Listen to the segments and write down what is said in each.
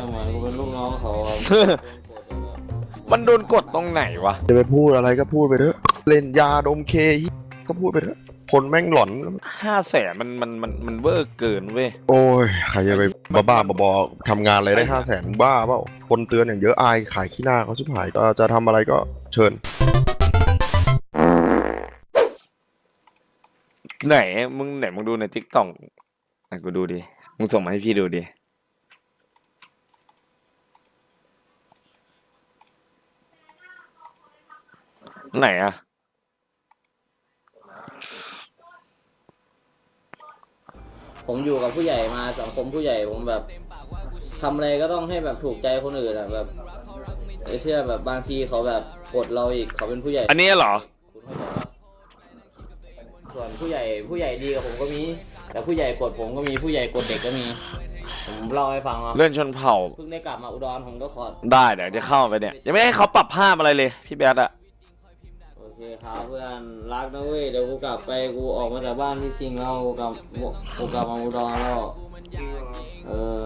ยเหมือนกูเป็นลูกน้องเขาอะมันโดนกดตรงไหนวะ จะไปพูดอะไรก็พูดไปเถอะ เล่นยาดมเคก็พูดไปเถอะ คนแม่งหลอน ห้าแสนมันมันมันมันเวอร์เกินเว้ย โอ้ย ใครจะไปบ้าบ้าๆบอๆทำงานอะไรได้ห้าแสนบ้าเปล่า คนเตือนอย่างเยอะอายขายขี้หน้าเขาชิบหายก็จะทำอะไรก็เชิญ ไหนมึงไหนมึงดูในทิกตอกไหนกูดูดิ มึงส่งมาให้พี่ดูดิ ไหนอะผมอยู่กับผู้ใหญ่มาสังคมผู้ใหญ่ผมแบบทำอะไรก็ต้องให้แบบถูกใจคนอื่นอะแบบไอ้เชื่อแบบบางทีเขาแบบกดเราอีกเขาเป็นผู้ใหญ่อันนี้เหรอ คุณเข้าใจปะส่วนผู้ใหญ่ผู้ใหญ่ดีกับผมก็มี แต่ผู้ใหญ่กดผมก็มีผู้ใหญ่กดเด็กก็มี ผมเล่าให้ฟังอะเลื่อนชนเผ่า เพิ่งได้กลับมาอุดรผมก็ขอ ได้เดี๋ยวจะเข้าไปเนี่ย ยังไม่ให้เขาปรับภาพอะไรเลย พี่แบดอะโอ เคครับเพื่อนรักนะเว้ยเดี๋ยวกูกลับไปกูออกมาจากบ้านที่จริงแล้วกูกลับกูกลับมาอุดรแล้วเออ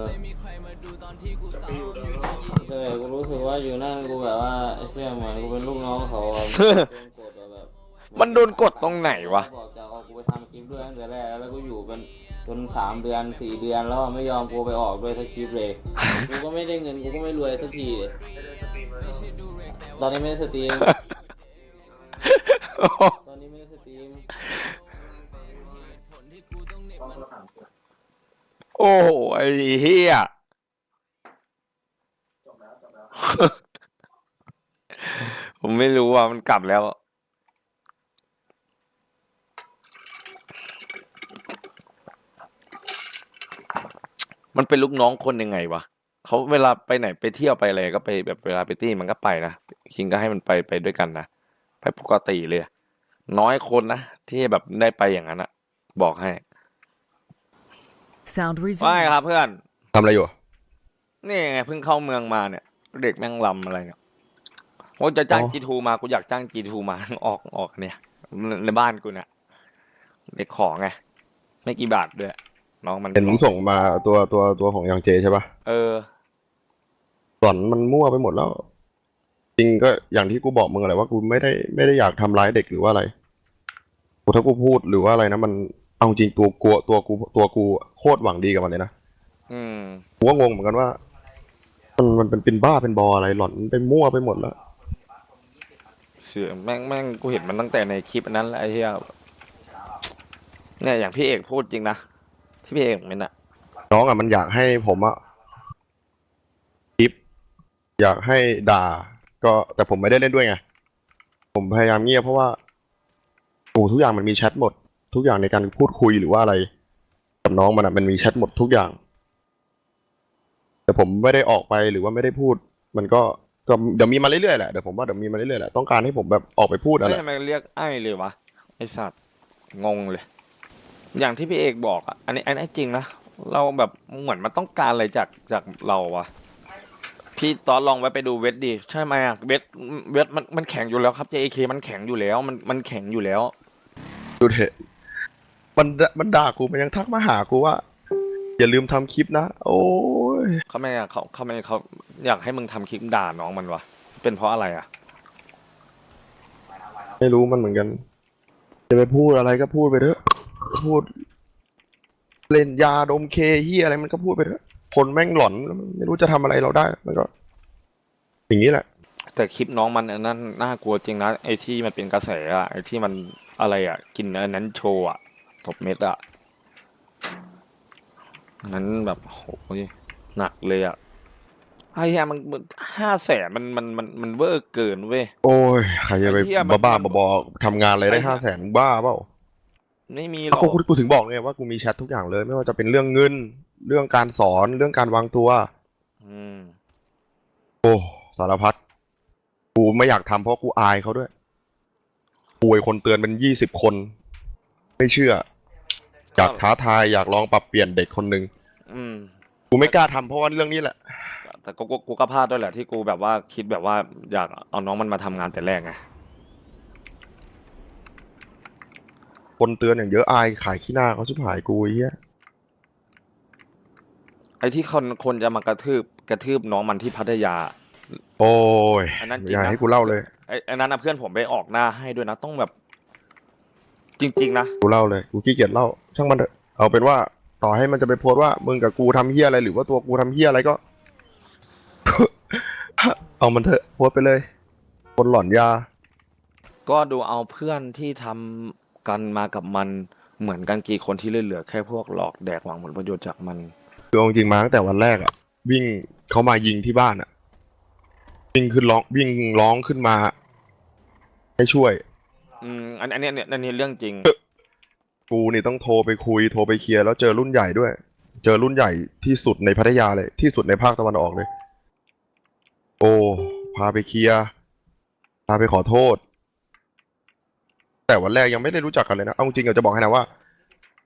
ใช่กูรู้สึกว่าอยู่นั่นกูแบบว่าไอ้เชื่อเหมือนกูเป็นลูกน้องเขาอะโดนกดอะแบบมันโดนกดตรงไหนวะบอกจะเอากูไปทำคลิปด้วยตั้งแต่แรกแล้วกูอยู่เป็นจนสามเดือนสี่เดือนแล้วอะไม่ยอมกูไปออกด้วยสักคลิปเลยกูก็ไม่ได้เงินกูก็ไม่รวยสักทีเลยตอนนี้ไม่ได้สตรีม ตอนนี้ไม่ได้สตรีมโอ้โหไอ้เฮียผมไม่รู้ว่ามันกลับแล้ว มันเป็นลูกน้องคนยังไงวะเขาเวลาไปไหนไปเที่ยวไปอะไรก็ไปแบบเวลาไปตี้มันก็ไปนะคิงก็ให้มันไปไปด้วยกันนะ ไปปกติเลย น้อยคนนะ ที่แบบได้ไปอย่างนั้นอะบอกให้ Sound ไม่ resumed. ครับเพื่อน ทำอะไรอยู่ นี่ไงเพิ่งเข้าเมืองมาเนี่ย เด็กแม่งลำอะไรเนี่ยว่าจะจ้างอ๋อ จีทูมากูอยากจ้างจีทูมา ออกออกเนี่ยในบ้านกูเนี่ยเด็กของไงไม่กี่บาทด้วย น้องมันเห็นมึงส่งมาตัวตัวตัวของยังเจใช่ปะเออหลอนมันมั่วไปหมดแล้วจ ริงก็อย่างที่กูบอกมึงอะไรว่ากูไม่ได้ไม่ได้อยากทำร้ายเด็กหรือว่าอะไรกูถ้ากูพูดหรือว่าอะไรนะมันเอาจริงตัวกลัวตัวกูตัวกูโคตรหวังดีกับมันเลยนะอืมกูก็งงเหมือนกันว่า มันมันเป็นเป็นบ้าเป็นบออะไรหลอนไปมั่วไปหมดแล้วเสือแม่งแม่งกูเห็นมันตั้งแต่ในคลิปอันนั้นแหละไอ้เหี้ยเนี่ยอย่างพี่เอกพูดจริงนะที่พี่เอกเป็นอะน้องอะมันอยากให้ผมอะคลิป อยากให้ด่า ก็แต่ผมไม่ได้เล่นด้วยไง ผมพยายามเงียบเพราะว่าโอ้ทุกอย่างมันมีแชทหมด ทุกอย่างในการพูดคุยหรือว่าอะไรกับน้องมันอะมันมีแชทหมดทุกอย่าง แต่ผมไม่ได้ออกไปหรือว่าไม่ได้พูด มันก็ก็เดี๋ยวมีมาเรื่อยๆแหละเดี๋ยวผมว่าเดี๋ยวมีมาเรื่อยๆแหละต้องการให้ผมแบบออกไปพูดอะไร ไม่ทำไมเรียกไอ้เลยวะไอ้สัตว์งงเลย อย่างที่พี่เอกบอกอะอันนี้อันนี้จริงนะเราแบบเหมือนมันต้องการอะไรจากจากเราวะ พี่ตอนลองไว้ไปดูเวทดิใช่ไหมอะเวทเวทมันมันแข็งอยู่แล้วครับ JAK มันแข็งอยู่แล้ว มันมันแข็งอยู่แล้ว ดูเถอะมันมันด่ากูมันยังทักมาหากูว่า อย่าลืมทำคลิปนะ โอ้ยเขาไม่อะเขาเขาไม่เขาอยากให้มึงทำคลิปด่าน้องมันวะเป็นเพราะอะไรอะไม่รู้มันเหมือนกัน จะไปพูดอะไรก็พูดไปเถอะพูด เล่นยาดมเคเฮียอะไรมันก็พูดไปเถอะ คนแม่งหลอนแล้วมันไม่รู้จะทำอะไรเราได้มันก็ อย่างนี้แหละ แต่คลิปน้องมันอันนั้นน่ากลัวจริงนะไอ้ที่มันเป็นกระแสอะไอ้ที่มันอะไรอะกินอันนั้นโชว์อะตบเม็ดอะอันนั้นแบบโหยหนักเลยอะไอ้เหี้ยมันห้าแสนมันมันมันมันเวอร์เกินเว้ยโอ้ยใครจะไปไอ้เหี้ยมันบ้าๆบอๆทำงานอะไรได้ไอ้เหี้ยห้าแสนบ้าเปล่า ไม่มีหรอกกูกูกูถึงบอกไงว่ากูมีแชททุกอย่างเลย ไม่ว่าจะเป็นเรื่องเงิน เรื่องการสอนเรื่องการวางตัว อืมโอ้สารพัดกูไม่อยากทำเพราะกูอายเขาด้วยป่วยคนเตือนเป็นยี่สิบคน ไม่เชื่อ อยากท้าทายอยากลองปรับเปลี่ยนเด็กคนหนึ่งอืม กูไม่กล้าทำเพราะว่าเรื่องนี้แหละ แต่กูกูกูก็พลาดด้วยแหละที่กูแบบว่าคิดแบบว่าอยากเอาน้องมันมาทำงานแต่แรกไง คนเตือนอย่างเยอะอายขายขี้หน้าเขาชิบหายกูไอ้เหี้ยไอ้ที่คนคนจะมากระทืบกระทืบน้องมันที่พัทยา โอ้ยอันนั้นจริงอย่านะ ให้กูเล่าเลย ไอ้ไอ้นั้นนะเพื่อนผมไปออกหน้าให้ด้วยนะต้องแบบ จริง ๆ นะ กูเล่าเลย กูขี้เกียจเล่า ช่างมันเถอะ เอาเป็นว่าต่อให้มันจะไปโพสต์ว่ามึงกับกูทำเฮี้ยอะไรหรือว่าตัวกูทำเฮี้ยอะไรก็ เอามันเถอะโพสต์ไปเลย คนหลอนยา ก็ดูเอาเพื่อนที่ทำ กันมากับมันเหมือนกันกี่คนที่เหลือๆแค่พวกหลอกแดกหวังผลประโยชน์จากมัน คือเอาจริงๆมาตั้งแต่วันแรกอะวิ่งเขามายิงที่บ้านอะวิ่งขึ้นร้องวิ่งร้องขึ้นมา ให้ช่วย อืมอันอันเนี้ยเนี่ยอันนี้เรื่องจริง กูนี่ต้องโทรไปคุยโทรไปเคลียร์แล้วเจอรุ่นใหญ่ด้วย เจอรุ่นใหญ่ที่สุดในพัทยาเลย ที่สุดในภาคตะวันออกเลย โอ้พาไปเคลียร์พาไปขอโทษ แต่วันแรกยังไม่ได้รู้จักกันเลยนะ เอาจริงๆเราจะบอกให้นะว่า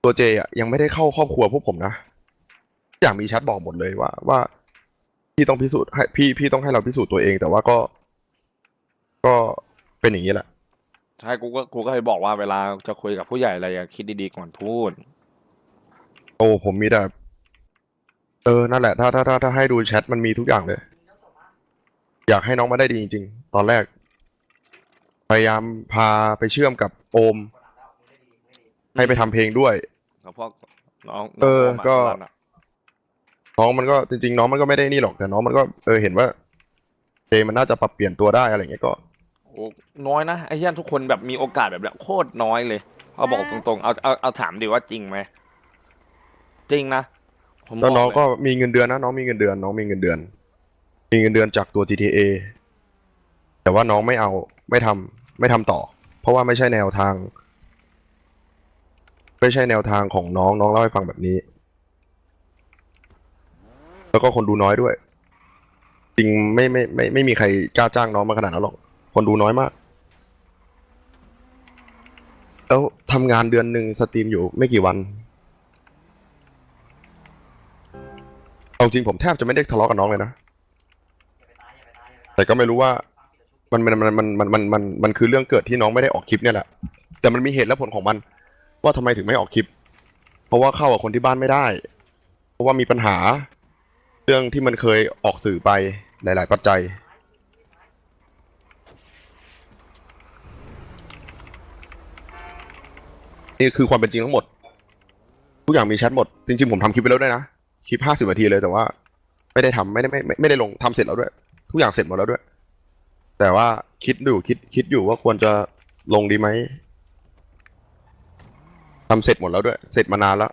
ตัวเจอะยังไม่ได้เข้าครอบครัวพวกผมนะทุกอย่างมีแชทบอกหมดเลยว่าว่า พี่ต้องพิสูจน์ให้พี่พี่ต้องให้เราพิสูจน์ตัวเอง แต่ว่าก็ ก็เป็นอย่างนี้แหละ ใช่กูก็กูก็เคยบอกว่าเวลาจะคุยกับผู้ใหญ่อะไรอะคิดดีๆก่อนพูด โอ้ผมมีแต่เออนั่นแหละถ้าถ้าถ้าถ้าให้ดูแชทมันมีทุกอย่างเลย อยากให้น้องมาได้ดีจริง ๆ ตอนแรก พยายามพาไปเชื่อมกับโอม ให้ไปทำเพลงด้วยกับพวกน้องเออน้งก็มันอะน้องมันก็จริงๆ น้องมันก็ไม่ได้นี่หรอกแต่น้องมันก็เออเห็นว่าเพลงมันน่าจะปรับเปลี่ยนตัวได้อะไรอย่างเงี้ยก็ โอ้น้อยนะไอ้เหี้ยทุกคนแบบมีโอกาสแบบเนี้ยโคตรน้อยเลยเอาบอกตรงๆเอาเอาเอาถามดิว่าจริงไหมจริงนะผมแล้วน้องบก็เลยมีเงินเดือนนะน้องมีเงินเดือน น้องมีเงินเดือน มีเงินเดือนจากตัว GTA แต่ว่าน้องไม่เอา ไม่ทำไม่ทำต่อ เพราะว่าไม่ใช่แนวทาง ไม่ใช่แนวทางของน้องน้องเล่าให้ฟังแบบนี้ แล้วก็คนดูน้อยด้วย จริงไม่ไม่ไม่ไม่มีใครกล้าจ้างน้องมาขนาดนั้นหรอก คนดูน้อยมาก แล้วทำงานเดือนหนึ่งสตรีมอยู่ไม่กี่วันเอาจริงผมแทบจะไม่ได้ทะเลาะกับน้องเลยนะ แต่ก็ไม่รู้ว่า มันมันมันมันมันมันมันมันคือเรื่องเกิดที่น้องไม่ได้ออกคลิปเนี่ยแหละ แต่มันมีเหตุและผลของมัน ว่าทำไมถึงไม่ออกคลิป เพราะว่าเข้ากับคนที่บ้านไม่ได้ เพราะว่ามีปัญหา เรื่องที่มันเคยออกสื่อไปหลาย ๆ ปัจจัย นี่คือความเป็นจริงทั้งหมด ทุกอย่างมีแชทหมด จริง ๆ ผมทำคลิปไปแล้วด้วยนะ คลิปห้าสิบนาทีเลยแต่ว่า ไม่ได้ทำไม่ได้ไม่ไม่ไม่ได้ลงทำเสร็จแล้วด้วย ทุกอย่างเสร็จหมดแล้วด้วย แต่ว่าคิดอยู่คิดคิดอยู่ว่าควรจะลงดีไหมทำเสร็จหมดแล้วด้วย เสร็จมานานแล้ว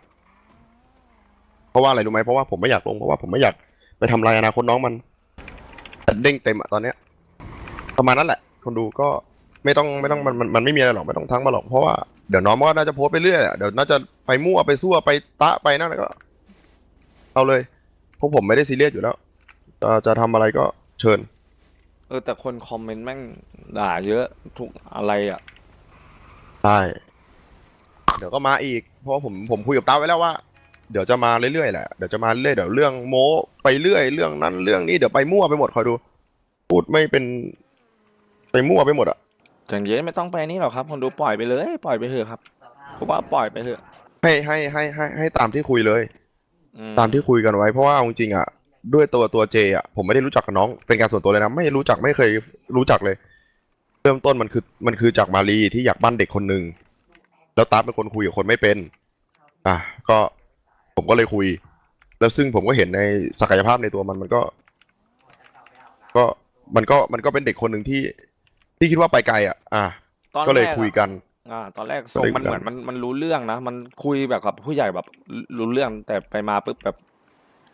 เพราะว่าอะไรรู้ไหมเพราะว่าผมไม่อยากลงเพราะว่าผมไม่อยากไปทำลายอนาคตน้องมันเด้งเต็มอะตอนเนี้ย ประมาณนั้นแหละ คนดูก็ไม่ต้องไม่ต้องมันมันมันไม่มีอะไรหรอกไม่ต้องทั้งมาหรอกเพราะว่าเดี๋ยวน้องมันก็น่าจะโพสไปเรื่อยอะเดี๋ยวน่าจะไปมั่วไปซั่วไปตะไปนั่นแล้วก็ เอาเลยพวกผมไม่ได้ซีเรียสอยู่แล้วจะจะทำอะไรก็เชิญ เออแต่คนคอมเมนต์แม่งด่าเยอะทุกอะไรอะ ใช่เดี๋ยวก็มาอีก เพราะว่าผมผมคุยกับตาไว้แล้วว่า เดี๋ยวจะมาเรื่อยๆแหละเดี๋ยวจะมาเรื่อยเดี๋ยวเรื่องโม้ไปเรื่อยเรื่องนั้นเรื่องนี้เดี๋ยวไปมั่วไปหมดคอยดู พูดไม่เป็น ไปมั่วไปหมดอะจังเย็นไม่ต้องไปนี่หรอกครับคนดูปล่อยไปเลยปล่อยไปเถอะครับผมว่าปล่อยไปเถอะให้ให้ให้ให้ให้ตามที่คุยเลย อืตามที่คุยกันไว้เพราะว่าเอาจริงๆอะ ด้วยตัวตัวเจอะผมไม่ได้รู้จักกับน้องเป็นการส่วนตัวเลยนะไม่รู้จักไม่เคยรู้จักเลย เริ่มต้นมันคือมันคือจากมารีที่อยากบ้านเด็กคนหนึ่งแล้วตาเป็นคนคุยกับคนไม่เป็น อะก็ผมก็เลยคุย แล้วซึ่งผมก็เห็นในศักยภาพในตัวมันมันก็ ก็มันก็มันก็เป็นเด็กคนหนึ่งที่ ที่คิดว่าไปไกลอะ อะตอนก็เลยแรอะคุยกัน อ่า ตอนแรกทรงมันก็เลยเหมือนมันมันรู้เรื่องนะ มันคุยแบบกับผู้ใหญ่แบบรู้เรื่องแต่ไปมาปุ๊บแบบ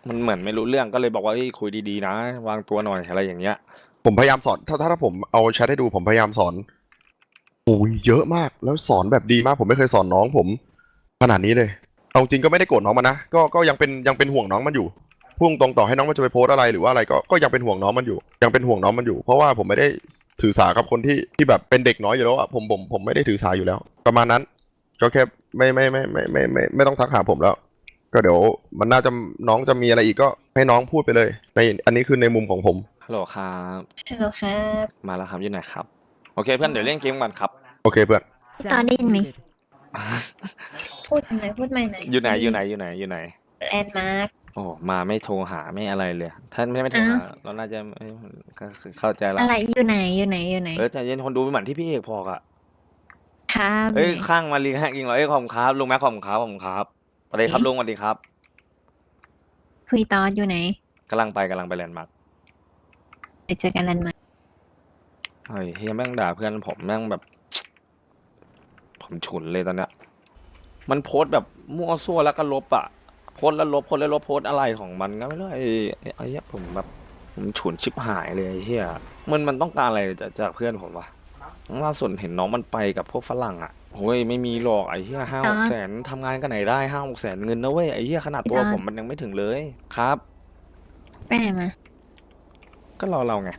มันเหมือนไม่รู้เรื่องก็เลยบอกว่าเอ้ยคุยดีๆนะ วางตัวหน่อยอะไรอย่างเงี้ย ผมพยายามสอน ถ้าถ้าผมเอาแชทให้ดูผมพยายามสอนโอ้ยเยอะมากแล้วสอนแบบดีมาก ผมไม่เคยสอนน้องผม ขนาดนี้เลย เอาจริงก็ไม่ได้โกรธน้องมันนะก็ก็ยังเป็นยังเป็นห่วงน้องมันอยู่พุ่งตรงต่อให้น้องมันจะไปโพสต์อะไรหรือว่าอะไรก็ก็ยังเป็นห่วงน้องมันอยู่ ยังเป็นห่วงน้องมันอยู่ เพราะว่าผมไม่ได้ถือสากับคนที่ที่แบบเป็นเด็กน้อยอยู่แล้วอะผมผมผมไม่ได้ถือสาอยู่แล้ว ประมาณนั้น ก็แค่ไม่ไม่ไม่ไม่ไม่ไม่ไม่ต้องทักหาผมแล้ว ก็เดี๋ยวมันน่าจะน้องจะมีอะไรอีกก็ให้น้องพูดไปเลย ในอันนี้คือในมุมของผม ฮัลโหลครับ ฮัลโหลครับมาแล้วครับอยู่ไหนครับ โอเคเพื่อนเดี๋ยวเล่นเกมกันครับ โอเคเพื่อนตอนได้ยินไหม พูดหน่อยพูดใหม่หน่อยอยู่ไหนอยู่ไหนอยู่ไหนอยู่ไหน แลนด์มาร์ค โอ้มาไม่โทรหาไม่อะไรเลยถ้าไม่ไม่โทรหาเราน่าจะไม่ก็คือเข้าใจละอะไรอยู่ไหนอยู่ไหนอยู่ไหน เออใจเย็นคนดูเหมือนที่พี่เอกพอกอะครับเอ้ยไหนข้างมาลิงฮะกิงเหรอเอ้ยขอบคุณครับลุงแม็กขอบคุณครับขอบคุณครับ สวัสดีครับลุงสวัสดีครับคุยตอนอยู่ไหนกำลังไปกำลังไปแลนด์มาร์คไปเจอกันรันมาเฮ้ยเฮียแม่งด่าเพื่อนผมแม่งแบบ ผมฉุนเลยตอนเนี้ยมันโพสต์แบบมั่วซั่วแล้วก็ลบอะโพสต์แล้วลบโพสต์แล้วลบโพสต์อะไรของมันก็ไม่รู้ไอ้ไอ้ไอ้เหี้ยผมแบบผมฉุนชิบหายเลยไอ้เฮียมันมันต้องการอะไรจากจากเพื่อนผมวะ ล่าสุดเห็นน้องมันไปกับพวกฝรั่งอะโอ้ยไม่มีหรอกไอ้เฮียห้าหกแสนทำงานกันไหนได้ห้าหกแสนเงินนะเว้ยไอ้เฮียขนาดตัวผมมันยังไม่ถึงเลยครับ ไปไหนมา ก็รอเราไง